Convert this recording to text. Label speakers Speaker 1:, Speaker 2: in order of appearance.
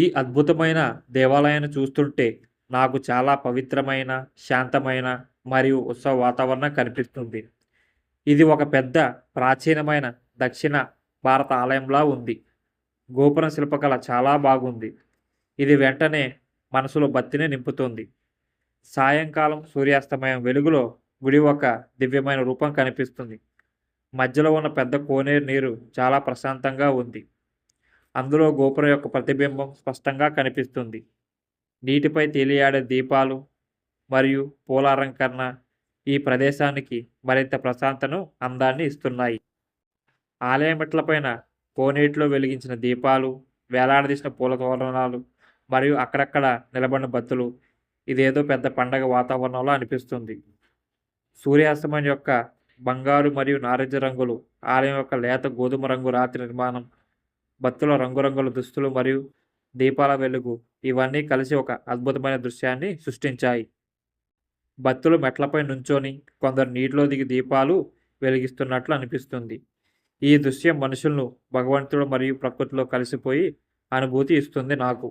Speaker 1: ఈ అద్భుతమైన దేవాలయాన్ని చూస్తుంటే నాకు చాలా పవిత్రమైన, శాంతమైన మరియు ఉత్సవ వాతావరణం కనిపిస్తుంది. ఇది ఒక పెద్ద, ప్రాచీనమైన దక్షిణ భారత ఆలయంలా ఉంది. గోపురం శిల్పకళ చాలా బాగుంది. ఇది వెంటనే మనసులో భక్తిని నింపుతుంది. సాయంకాలం సూర్యాస్తమయం వెలుగులో గుడి ఒక దివ్యమైన రూపం కనిపిస్తుంది. మధ్యలో ఉన్న పెద్ద కోనేరు నీరు చాలా ప్రశాంతంగా ఉంది. అందులో గోపురం యొక్క ప్రతిబింబం స్పష్టంగా కనిపిస్తుంది. నీటిపై తేలియాడే దీపాలు మరియు పూల అలంకరణ ఈ ప్రదేశానికి మరింత ప్రశాంతను అందాన్ని ఇస్తున్నాయి. ఆలయ మెట్లపైన కోనేటిలో వెలిగించిన దీపాలు, వేలాడదీసిన పూల తోరణాలు మరియు అక్కడక్కడ నిలబడిన బత్తులు ఇదేదో పెద్ద పండగ వాతావరణంలో అనిపిస్తుంది. సూర్యాస్తమయం యొక్క బంగారు మరియు నారింజ రంగులు, ఆలయం యొక్క లేత గోధుమ రంగు రాతి నిర్మాణం, భక్తుల రంగురంగుల దుస్తులు మరియు దీపాల వెలుగు ఇవన్నీ కలిసి ఒక అద్భుతమైన దృశ్యాన్ని సృష్టించాయి. భక్తులు మెట్లపై నుంచొని, కొందరు నీటిలో దిగి దీపాలు వెలిగిస్తున్నట్లు అనిపిస్తుంది. ఈ దృశ్యం మనుషులను భగవంతుడు మరియు ప్రకృతిలో కలిసిపోయి అనుభూతి ఇస్తుంది నాకు.